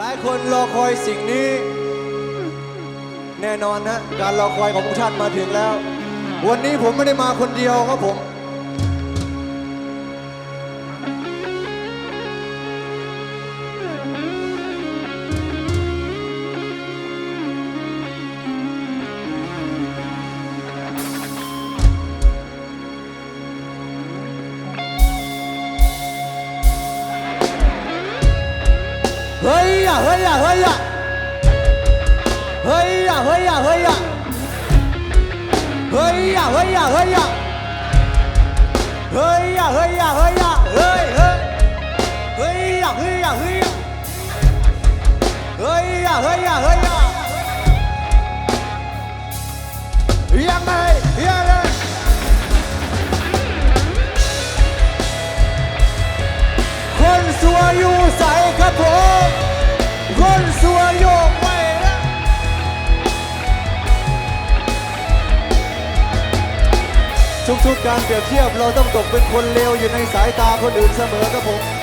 หลายคนรอคอยสิ่งนี้ แน่นอนนะการรอคอยของพวกท่านมาถึงแล้ว วันนี้ผมไม่ได้มาคนเดียวครับผม เฮ้ยอะเฮ้ยอะเฮ้ยอะเฮ้ยอะเฮ้ยอะเฮ้ยอะเฮ้ยอะเฮ้ยอะเฮ้ ทุกการเปรียบเทียบเราต้องตกเป็นคนเลวอยู่ในสายตาคนอื่นเสมอครับผม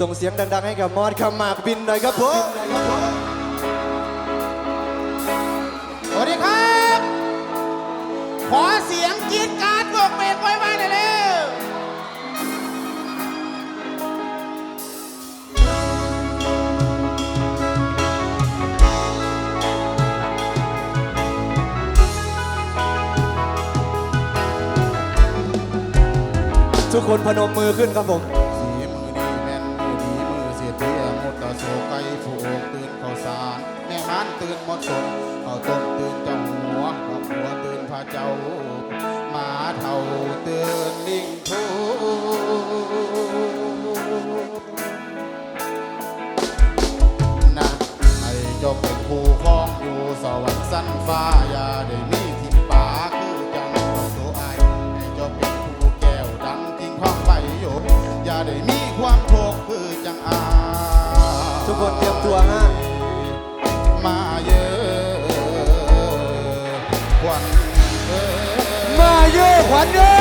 ส่งเสียงดัง ๆ ให้กับมอดขมากบินหน่อยครับผมสวัสดีครับ ขอเสียงกรีดกรารบวกเบรกไว้บ้านหน่อยเร็วทุกคนพนมมือขึ้นครับผมสีมื ตื่นหมดสนเอาต้มตื่นจังหัวกับหัวตื่นพระเจ้าหมาเท่าตื่นลิงทู 환대!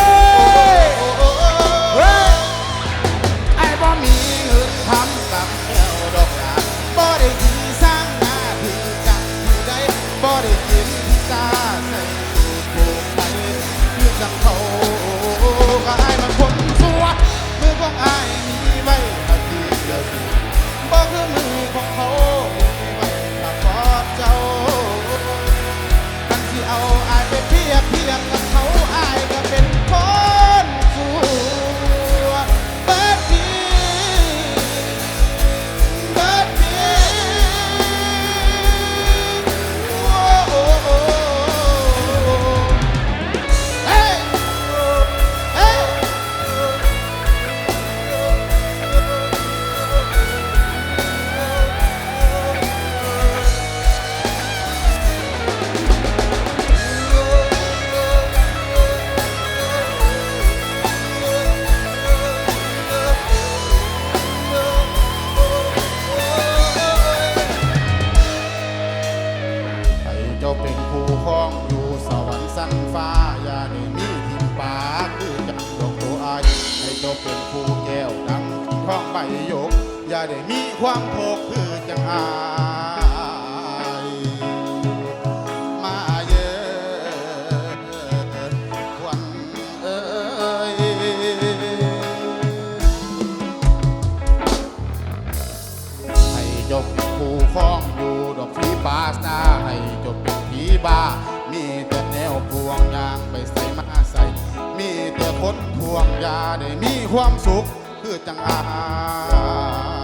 เจ้าเป็นผู้แก้วดังท้องใบยก อย่าได้มีความโภคคือจังอายมาเยอะควันเอ้ยให้จบเป็นผู้ครองอยู่ดอกผีปาสนาให้จบเป็นผีบามีแต่แนวพวงยางไปใส่มาใส่ มีแต่คน วงยาได้มีความสุข คือจังอา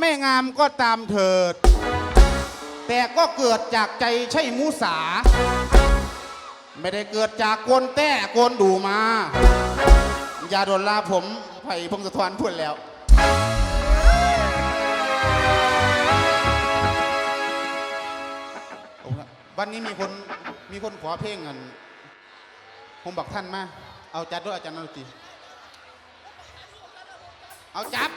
ไม่งามก็ตามเถิด แต่ก็เกิดจากใจใช่มูสา ไม่ได้เกิดจากโกนแต้กนดูมา อย่าโดนลาผมไผ่พงศธรพูดแล้ว วันนี้มีคนมีคนขอเพลงเงินผมบอกท่านมา เอาจัดด้วยอาจารย์นรุจีเอาจับ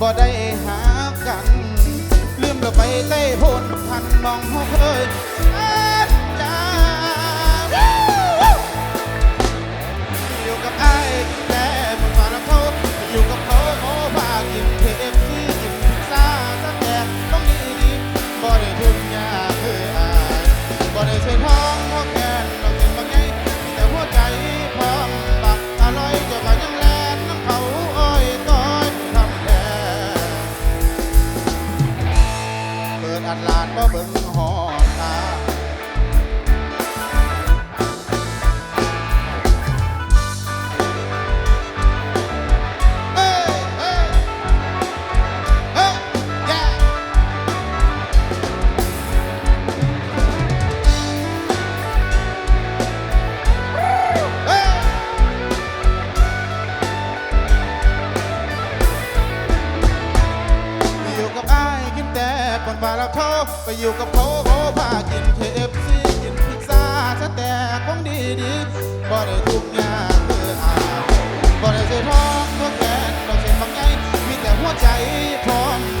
บ่ได้หากัน ลืมเราไปใต้พนพันมองเขาเคย more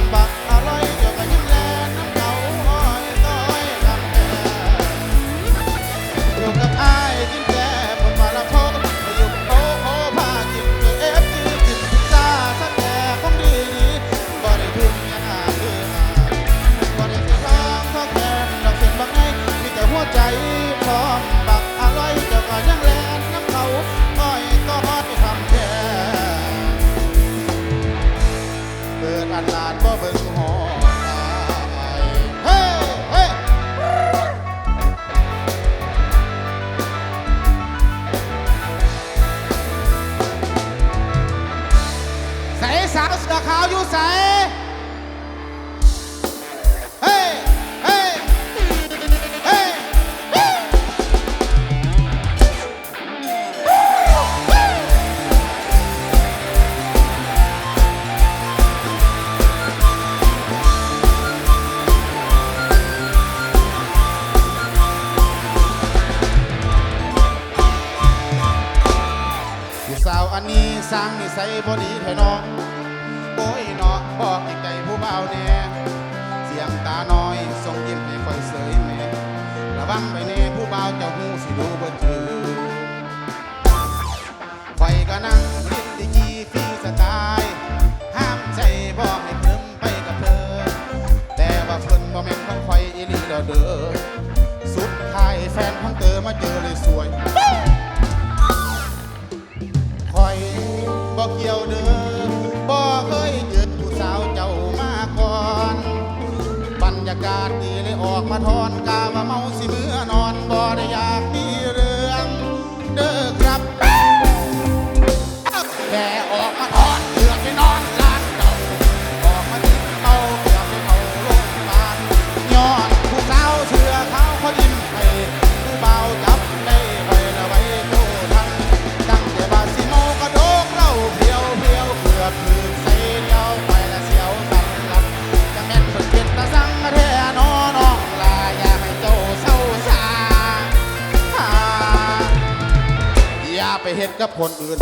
ไปเห็ดกับคนอื่น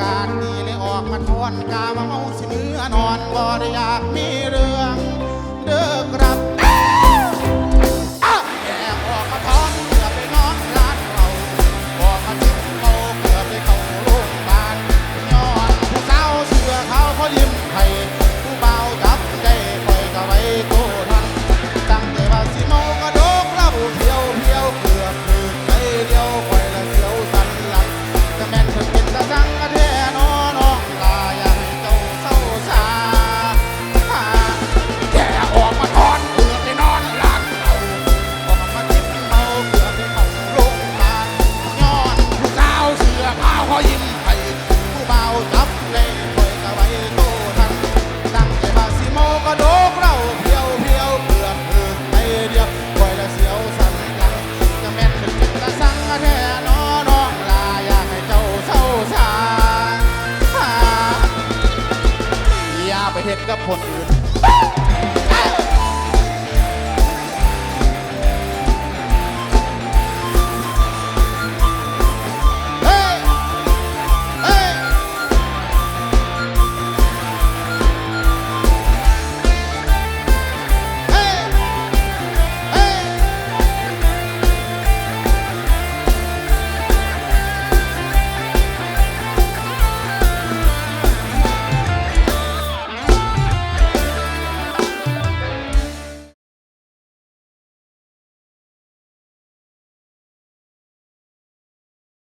การดีเลยออกมาทอนกาว่าเมาสิเนื้อนอนบ่ได้อยากมีเรื่องเดือกรา